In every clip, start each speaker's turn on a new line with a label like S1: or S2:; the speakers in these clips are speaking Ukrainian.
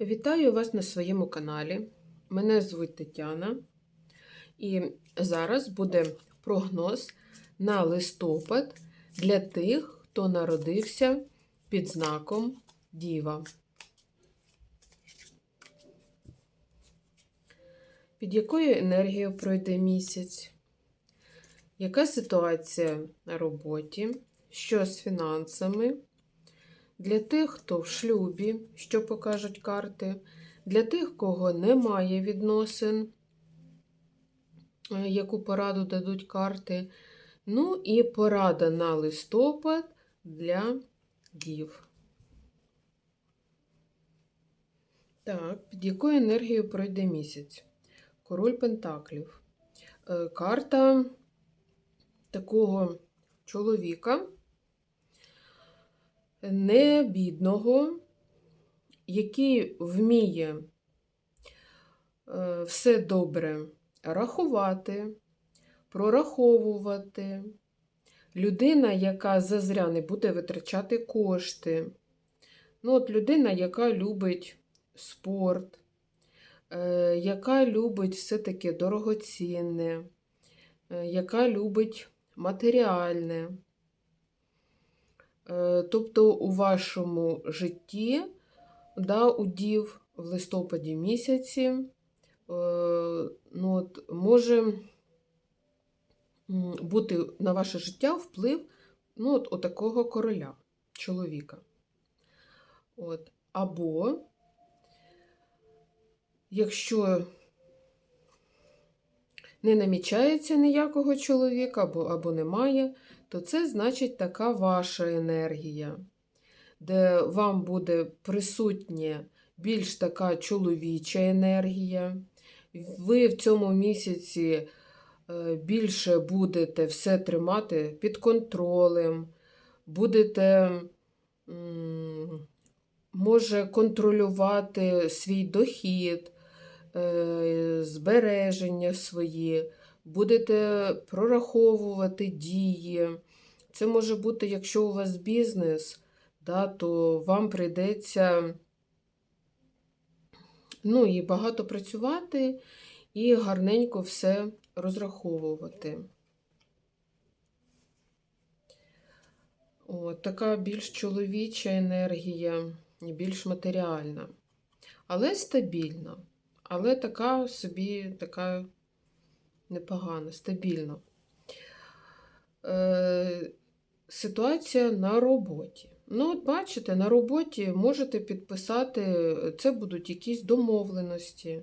S1: Вітаю вас на своєму каналі. Мене звуть Тетяна, і зараз буде прогноз на листопад для тих, хто народився під знаком Діва. Під якою енергією пройде місяць? Яка ситуація на роботі? Що з фінансами? Для тих, хто в шлюбі, що покажуть карти, для тих, кого немає відносин, е, яку пораду дадуть карти. Ну і порада на листопад для дів. Так, під якою енергією пройде місяць? Король Пентаклів. Е, Карта такого чоловіка не бідного, який вміє е, все добре рахувати, прораховувати. Людина, яка зазря не буде витрачати кошти. Ну, от Людина, яка любить спорт, е, яка любить все-таки дорогоцінне, е, яка любить матеріальне. Е, Тобто у вашому житті, да, удів в листопаді місяці, е, ну, от, може бути на ваше життя вплив ну, от, от короля, чоловіка. От. Або, якщо не намічається ніякого чоловіка, або, або немає, то це значить така ваша енергія, де вам буде присутня більш така чоловіча енергія. Ви в цьому місяці е, більше будете все тримати під контролем, будете, може, контролювати свій дохід, е, збереження свої будете прораховувати дії. Це може бути, якщо у вас бізнес, да, то вам прийдеться ну, і багато працювати, і гарненько все розраховувати. От, така більш чоловіча енергія, більш матеріальна, але стабільна, але така собі така непогано, стабільно. Е, Ситуація на роботі. Ну, от бачите, на роботі можете підписати, це будуть якісь домовленості.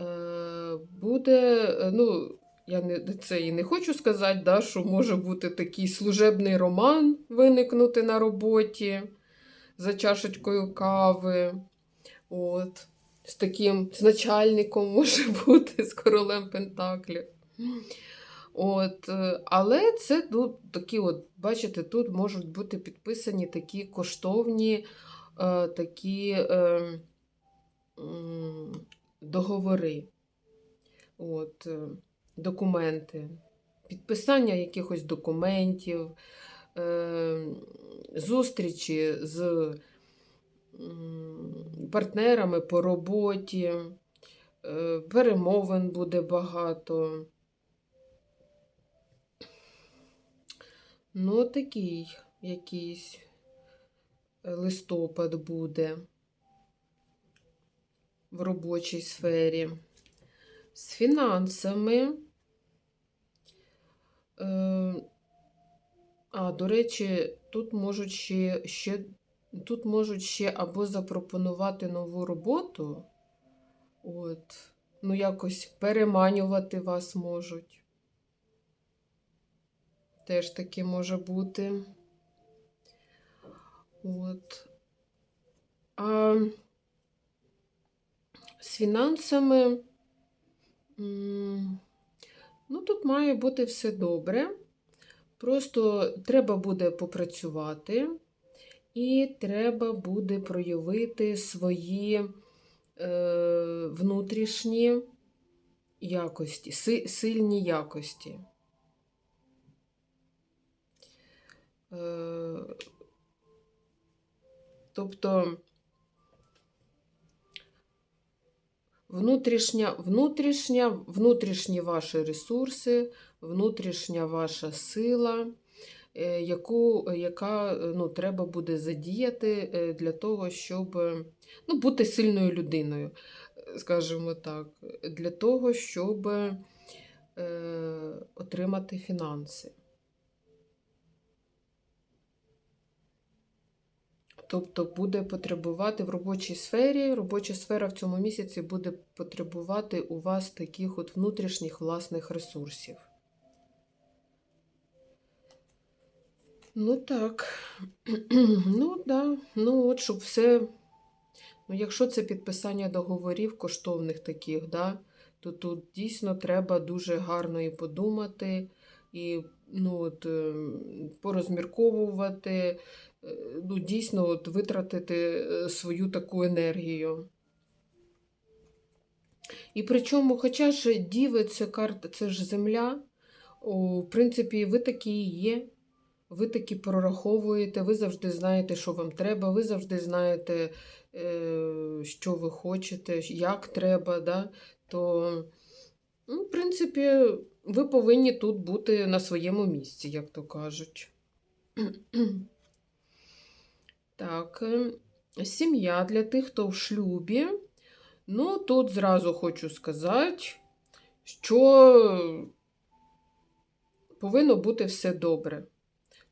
S1: Е, Буде, е, ну, я не, це і не хочу сказати, да, що може бути такий служебний роман виникнути на роботі за чашечкою кави. От з таким з начальником може бути, з королем Пентаклів. От, е, Але це тут такі, от, бачите, тут можуть бути підписані такі коштовні е, такі е, м, договори, от, е, документи, підписання якихось документів, е, зустрічі з партнерами по роботі, е, перемовин буде багато. Ну, такий якийсь листопад буде в робочій сфері. З фінансами. Е, А, до речі, тут можуть ще, ще Тут можуть ще або запропонувати нову роботу, от, ну, якось переманювати вас можуть. Теж таки може бути. От. А з фінансами, ну, тут має бути все добре. Просто треба буде попрацювати. І треба буде проявити свої е, внутрішні якості, си, сильні якості. Е, тобто Внутрішня, внутрішня, внутрішні ваші ресурси, внутрішня ваша сила, яку, яка е, ну, треба буде задіяти е, для того, щоб е, ну, бути сильною людиною, е, скажімо так, для того, щоб е, отримати фінанси. Тобто буде потребувати в робочій сфері, робоча сфера в цьому місяці буде потребувати у вас таких от внутрішніх власних ресурсів. Ну так. Ну, да. Ну, от, щоб все. Ну, якщо це підписання договорів коштовних таких, да, то тут дійсно треба дуже гарно і подумати, і ну, от, ем, порозмірковувати, е, ну, дійсно от, витратити е, свою таку енергію. І причому, хоча ж діви це карта, це ж земля, о, в принципі, ви такі і є. Ви таки прораховуєте, ви завжди знаєте, що вам треба, ви завжди знаєте, е, що ви хочете, як треба. Да? То, ну, в принципі, ви повинні тут бути на своєму місці, як то кажуть. Так, е, сім'я для тих, хто в шлюбі. Ну, тут зразу хочу сказати, що повинно бути все добре.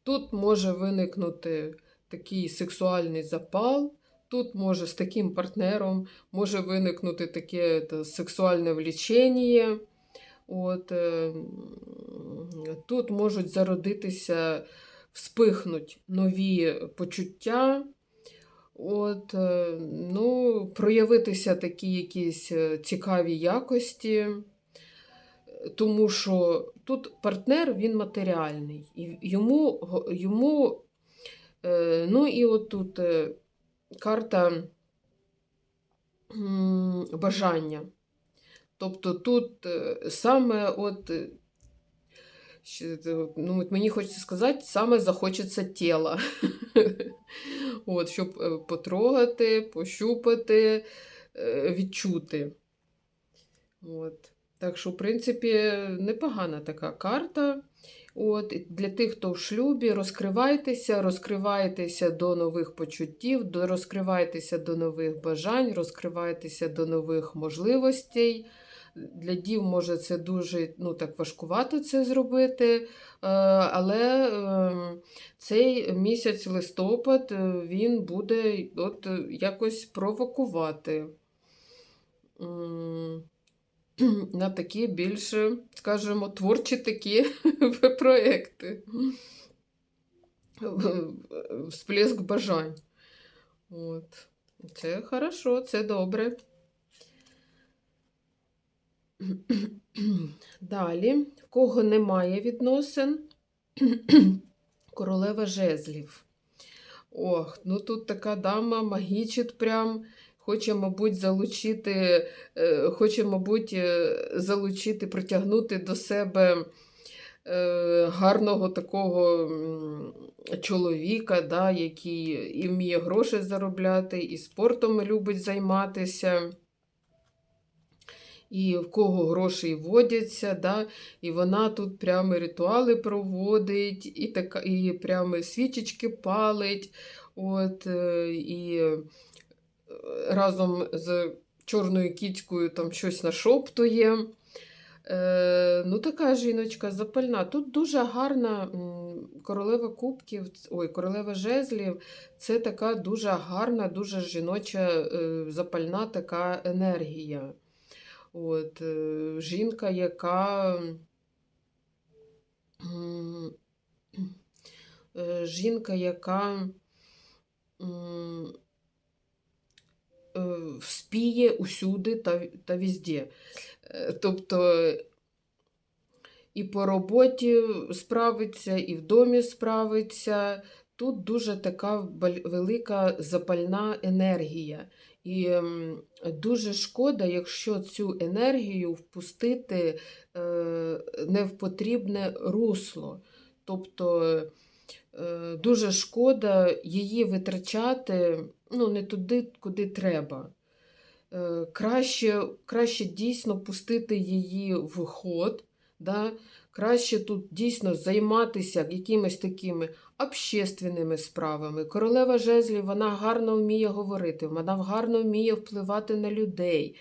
S1: Тут може виникнути такий сексуальний запал, тут може з таким партнером може виникнути таке та, сексуальне влічення. От, е, тут можуть зародитися, вспихнуть нові почуття. От, е, ну, проявитися такі якісь е, цікаві якості, тому що тут партнер він матеріальний, і йому, йому е, ну і от тут е, карта бажання. Тобто тут е, саме от, ну, от мені хочеться сказати, саме захочеться тіла. От, щоб потрогати, пощупати, відчути. От. Так що, в принципі, непогана така карта. От, для тих, хто в шлюбі, розкривайтеся, розкривайтеся до нових почуттів, розкривайтеся до нових бажань, розкривайтеся до нових можливостей. Для дів може це дуже ну, так, важкувато це зробити, е, але е, цей місяць листопад е, він буде от, якось провокувати на такі більш, скажімо, творчі такі проекти. Всплеск бажань. От. Це хорошо, це добре. Далі, в кого немає відносин, королева жезлів. Ох, ну тут така дама магічить прям. Хоче, мабуть, залучити, е, хоче, мабуть, е, залучити, притягнути до себе е, гарного такого чоловіка, да, який і вміє гроші заробляти, і спортом любить займатися і в кого гроші водяться, да, і вона тут прямо ритуали проводить, і така, і прямо свічечки палить, от, і разом з чорною кіцькою там щось нашоптує. Е, ну, така жіночка запальна. Тут дуже гарна королева кубків, ой, королева жезлів. Це така дуже гарна, дуже жіноча, е, запальна така енергія. От, е, жінка, яка е, жінка, яка е, вспіє усюди та, та везде. Е, Тобто і по роботі справиться, і в домі справиться. Тут дуже така велика запальна енергія. І дуже шкода, якщо цю енергію впустити е, не в потрібне русло. Тобто е, дуже шкода її витрачати ну, не туди, куди треба. е, краще, краще дійсно пустити її в ход. Да? Краще тут дійсно займатися якимись такими общественними справами. Королева жезлів вона гарно вміє говорити, вона гарно вміє впливати на людей,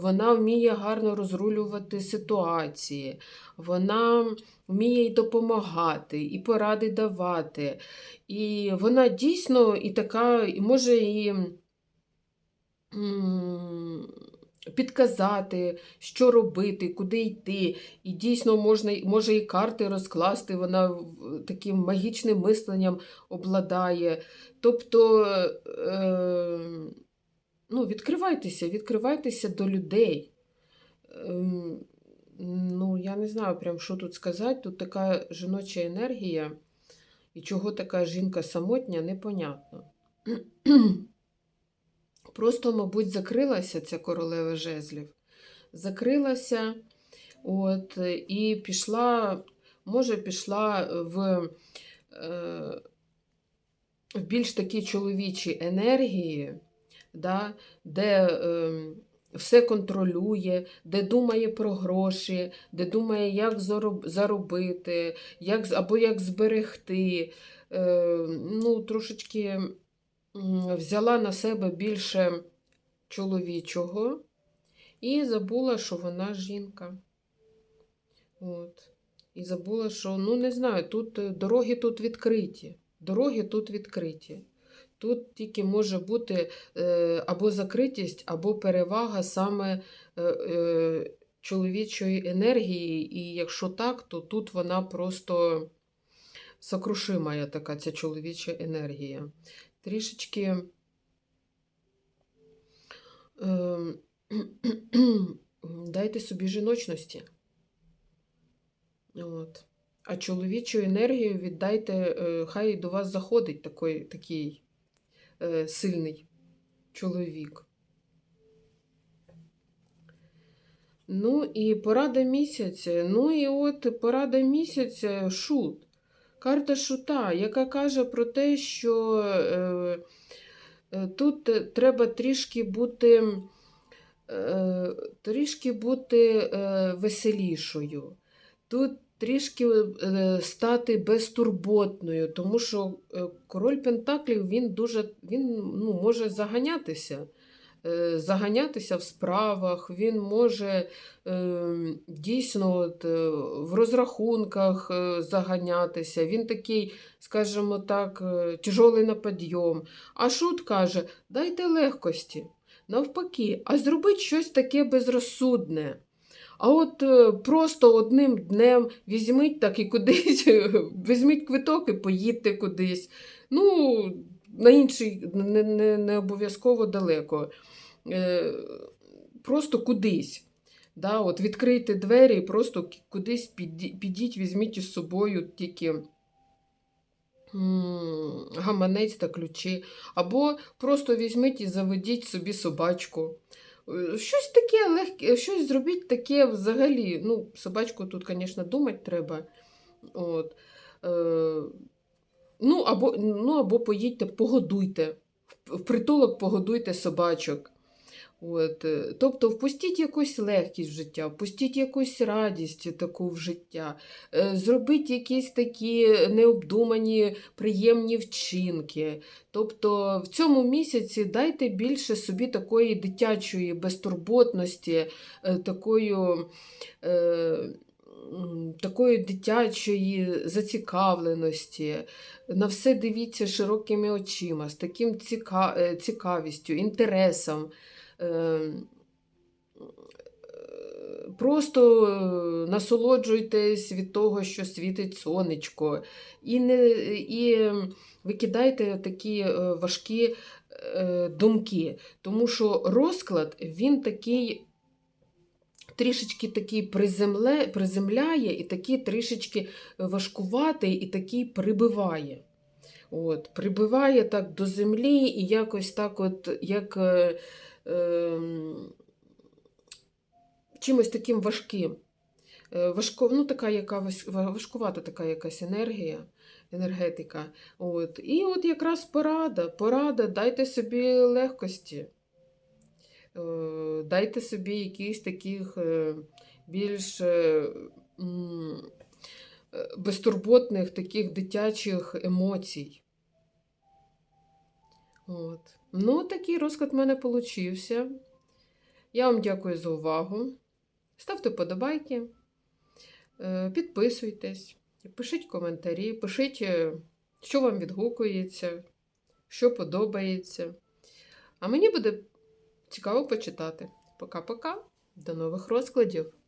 S1: вона вміє гарно розрулювати ситуації, вона вміє й допомагати, і поради давати. І вона дійсно і така, і може і підказати, що робити, куди йти. І дійсно можна, може і карти розкласти, вона таким магічним мисленням обладає. Тобто, е, ну, відкривайтеся, відкривайтеся до людей. Ем, Ну, я не знаю, прям, що тут сказати. Тут така жіноча енергія, і чого така жінка самотня, непонятно. Просто, мабуть, закрилася ця королева жезлів. Закрилася, от, і пішла, може, пішла в, е, в більш такі чоловічі енергії, да, де е, все контролює, де думає про гроші, де думає, як заробити, як, або як зберегти. Е, ну, трошечки взяла на себе більше чоловічого і забула, що вона жінка. От. І забула, що, ну не знаю, тут е, дороги тут відкриті. Дороги тут відкриті. Тут тільки може бути е, або закритість, або перевага саме е, е, чоловічої енергії. І якщо так, то тут вона просто сокрушимая така ця чоловіча енергія. Трішечки. Дайте собі жіночності. От. А чоловічу енергію віддайте, хай до вас заходить такий, такий сильний чоловік. Ну і порада місяця. Ну і от порада місяця шут. Карта шута, яка каже про те, що е, е, тут е, треба трішки бути, е, трішки бути е, веселішою. Тут трішки е, стати безтурботною, тому що е, король Пентаклів він дуже він, ну, може заганятися. е, Заганятися в справах, він може дійсно от, в розрахунках заганятися. Він такий, скажімо так, тяжолий на підйом. А шут каже: дайте легкості. Навпаки, а зробіть щось таке безрозсудне. А от е, просто одним днем візьміть так і кудись, візьміть квиток і поїдьте кудись. Ну, на інший не, не, не обов'язково далеко. Е, просто кудись. Да, от відкрийте двері і просто кудись піді- підіть, візьміть із собою тільки гаманець та ключі. Або просто візьміть і заведіть собі собачку. Е, Щось таке легке, щось зробіть таке взагалі. Ну, собачку тут, звісно, думати треба. От. Е, ну, або, ну, або поїдьте, погодуйте. В в притулок погодуйте собачок. От. е, Тобто впустіть якусь легкість в життя, впустіть якусь радість таку в життя, е, зробіть якісь такі необдумані, приємні вчинки. Тобто в цьому місяці дайте більше собі такої дитячої безтурботності, е, такою. Е, Такої дитячої зацікавленості, на все дивіться широкими очима, з таким ціка... цікавістю, інтересом. Е, е, Просто е, насолоджуйтесь від того, що світить сонечко, і, не, і викидайте такі е, важкі думки. Тому що розклад він такий трішечки такий приземле, приземляє, і такий трішечки важкуватий, і такий прибиває. От, прибиває так до землі і якось так, от, як чимось таким важким. Е, Важко, ну, така яка важкувата така якась енергія, енергетика. От. І от якраз порада, порада, дайте собі легкості. Е, Дайте собі якісь таких е, більш безтурботних таких дитячих емоцій. От. Ну, такий розклад в мене получився. Я вам дякую за увагу. Ставте подобайки, е, підписуйтесь, пишіть коментарі, пишіть, е, що вам відгукується, що подобається. А мені буде цікаво почитати. Пока-пока. До нових розкладів!